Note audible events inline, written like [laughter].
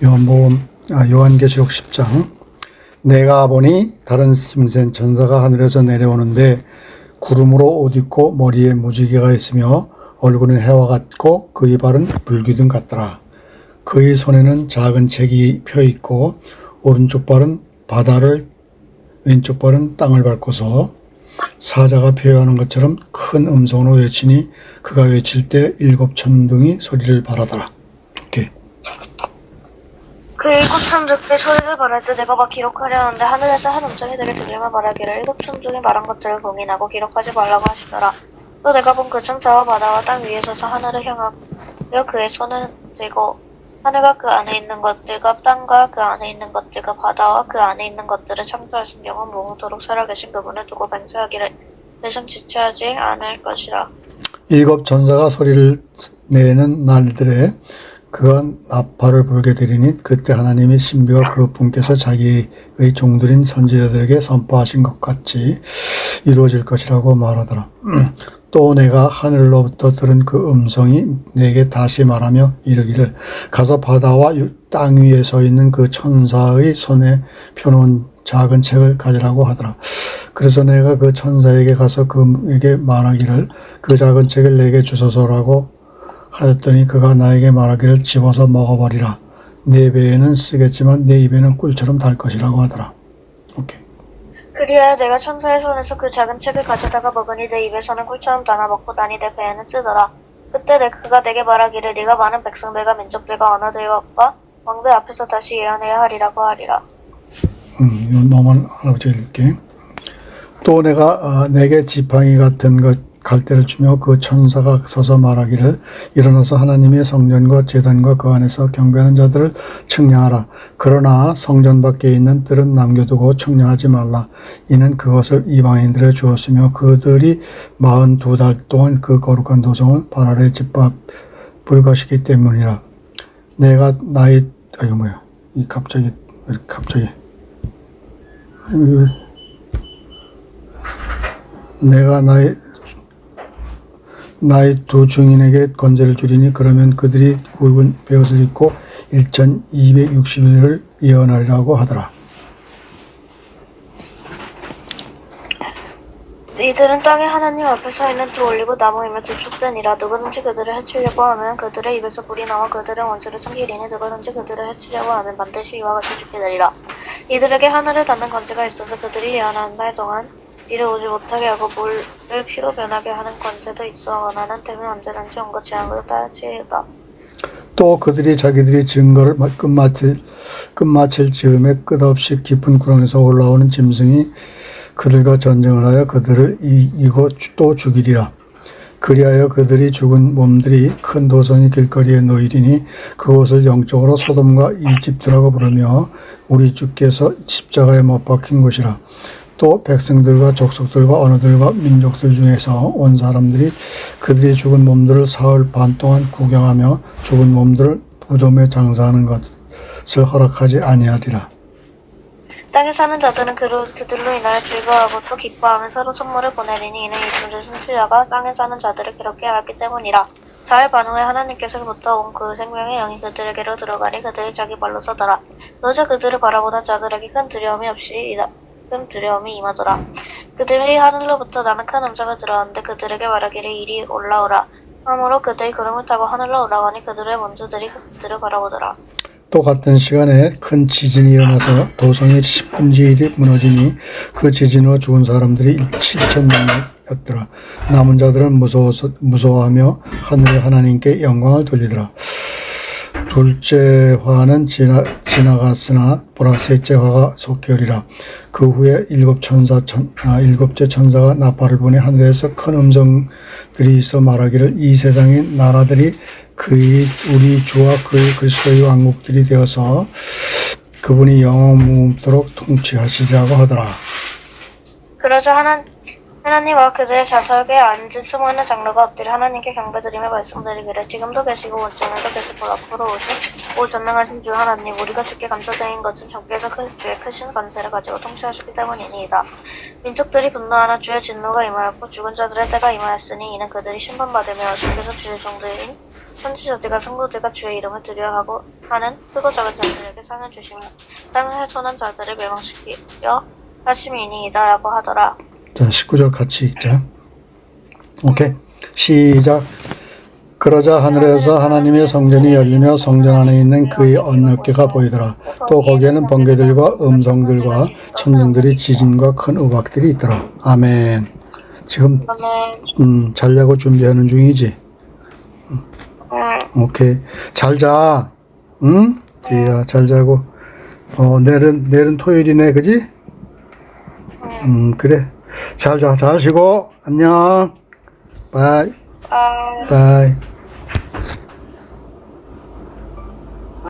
요한복음 아, 요한계시록 10장 내가 보니 다른 짐센 전사가 하늘에서 내려오는데 구름으로 옷 입고 머리에 무지개가 있으며 얼굴은 해와 같고 그의 발은 불기둥 같더라. 그의 손에는 작은 책이 펴 있고 오른쪽 발은 바다를 왼쪽 발은 땅을 밟고서 사자가 표현하는 것처럼 큰 음성으로 외치니 그가 외칠 때 일곱 천둥이 소리를 발하더라. 그 일곱 천둥의 소리를 말할 때 내가 막 기록하려 하는데 하늘에서 한 음성이 내게 들리며 말하기를 일곱 천둥이 말한 것들을 봉인하고 기록하지 말라고 하시더라. 또 내가 본그 천사와 바다와 땅 위에 서서 하늘을 향하여 그의 손을 들고 하늘과 그 안에 있는 것들과 땅과 그 안에 있는 것들과 바다와 그 안에 있는 것들을 창조하신 영원 무후도록 살아계신 그분을 두고 맹세하기를 대신 지체하지 않을 것이라. 일곱 전사가 소리를 내는 날들에 그가 나팔을 불게 되리니 그때 하나님의 신비가 그 분께서 자기의 종들인 선지자들에게 선포하신 것 같이 이루어질 것이라고 말하더라. [clears throat] 또 내가 하늘로부터 들은 그 음성이 내게 다시 말하며 이르기를 가서 바다와 유- 땅 위에 서 있는 그 천사의 손에 펴놓은 작은 책을 가지라고 하더라. 그래서 내가 그 천사에게 가서 그에게 말하기를 그 작은 책을 내게 주소서라고 하였더니 그가 나에게 말하기를 집어서 먹어버리라. 내 배에는 쓰겠지만 내 입에는 꿀처럼 달 것이라고 하더라. 오케이. 그리하여 내가 천사의 손에서 그 작은 책을 가져다가 먹으니 내 입에서는 꿀처럼 달아 먹고 나니 내 배에는 쓰더라. 그때 내 그가 내게 말하기를 네가 많은 백성들과 민족들과 언어들과 왕들 앞에서 다시 예언해야 하리라고 하리라. 음, 요 노만 할아버지 읽게. 또 내가 어, 내게 지팡이 같은 것 갈대를 주며 그 천사가 서서 말하기를 일어나서 하나님의 성전과 제단과 그 안에서 경배하는 자들을 측량하라. 그러나 성전 밖에 있는 뜰은 남겨두고 측량하지 말라. 이는 그것을 이방인들에 주었으며 그들이 마흔 두 달 동안 그 거룩한 도성을 발 아래 짓밟을 것이기 때문이라. 내가 나의 아 이거 뭐야? 이 갑자기 갑자기 음, 내가 나의 나의 두 증인에게 건재를 주리니 그러면 그들이 굵은 베옷을 입고 1260일을 예언하리라고 하더라. 이들은 땅에 하나님 앞에 서 있는 두 올리브 나무이며 주축되니라 누구든지 그들을 해치려고 하면 그들의 입에서 불이 나와 그들의 원수를 숨기리니 누구든지 그들을 해치려고 하면 반드시 이와 같이 죽게 되리라 이들에게 하늘을 닿는 건재가 있어서 그들이 예언하는 날 동안 이를 오지 못하게 하고 물을 피로 변하게 하는 건재도 있어 원하는 때는 언제든지 온것 재앙으로 따르치리다 또 그들이 자기들이 증거를 마- 끝마칠, 끝마칠 즈음에 끝없이 깊은 구렁에서 올라오는 짐승이 그들과 전쟁을 하여 그들을 이기고 주- 또 죽이리라. 그리하여 그들이 죽은 몸들이 큰 도성의 길거리에 놓이리니 그곳을 영적으로 소돔과 이집트라고 부르며 우리 주께서 십자가에 못 박힌 곳이라. 또 백성들과 족속들과 언어들과 민족들 중에서 온 사람들이 그들이 죽은 몸들을 사흘 반 동안 구경하며 죽은 몸들을 무덤에 장사하는 것을 허락하지 아니하리라. 땅에 사는 자들은 그로, 그들로 인하여 즐거워하고 또 기뻐하며 서로 선물을 보내리니 이는 이분들 승수자가 땅에 사는 자들을 괴롭게 하였기 때문이라. 사흘 반 후에 하나님께서부터 온 그 생명의 영이 그들에게로 들어가니 그들이 자기 발로 서더라. 그러자 그들을 바라보는 자들에게 큰 두려움이 없이 큰 두려움이 임하더라. 그들이 하늘로부터 나는 큰 음성을 들었는데 그들에게 말하기를 이리 올라오라. 함으로 그들이 구름을 타고 하늘로 올라가니 그들의 원수들이 그들을 바라보더라. 또 같은 시간에 큰 지진이 일어나서 도성의 10분의 1이 무너지니 그 지진으로 죽은 사람들이 7천 명이었더라. 남은 자들은 무서워서, 무서워하며 하늘의 하나님께 영광을 돌리더라. 둘째 화는 지나, 지나갔으나 보라 셋째 화가 속결이라. 그 후에 일곱 천사 천, 아, 일곱째 천사가 나팔을 보내 하늘에서 큰 음성들이 있어 말하기를 이 세상의 나라들이 그의 우리 주와 그의 그리스도의 왕국들이 되어서 그분이 영원 무음토록 통치하시리라고 하더라. 그러자 하나, 하나님과 그들의 좌석에 앉은 숨어있는 장로가 엎드려 하나님께 경배드리며 말씀드리기를 지금도 계시고 원전에도 계시고 앞으로 오신 오 전능하신 주 하나님 우리가 주께 감사드린 것은 주께서 크, 주의 크신 권세를 가지고 통치하셨기 때문이니이다. 민족들이 분노하나 주의 진노가 임하였고 죽은 자들의 때가 임하였으니 이는 그들이 심판받으며 주께서 주의 종들인 선지자들과 성도들과 주의 이름을 두려워하고 하는 크고 작은 자들에게 상을 주시며 땅을 훼손한 자들을 멸망시키려 하심이니이다라고 하더라. 자, 19절 같이 읽자. 오케이. 시작. 그러자 하늘에서 하나님의 성전이 열리며 성전 안에 있는 그의 언어깨가 보이더라. 또 거기에는 번개들과 음성들과 천둥들이 지진과 큰 우박들이 있더라. 아멘. 지금 음, 자려고 준비하는 중이지. 음, 오케이. 잘 자. 응? 디야, 잘 자고. 어, 내일은, 내일은 토요일이네, 그지? 음, 그래. 잘 자, 잘 쉬고. 안녕. 바이, 아, 바이.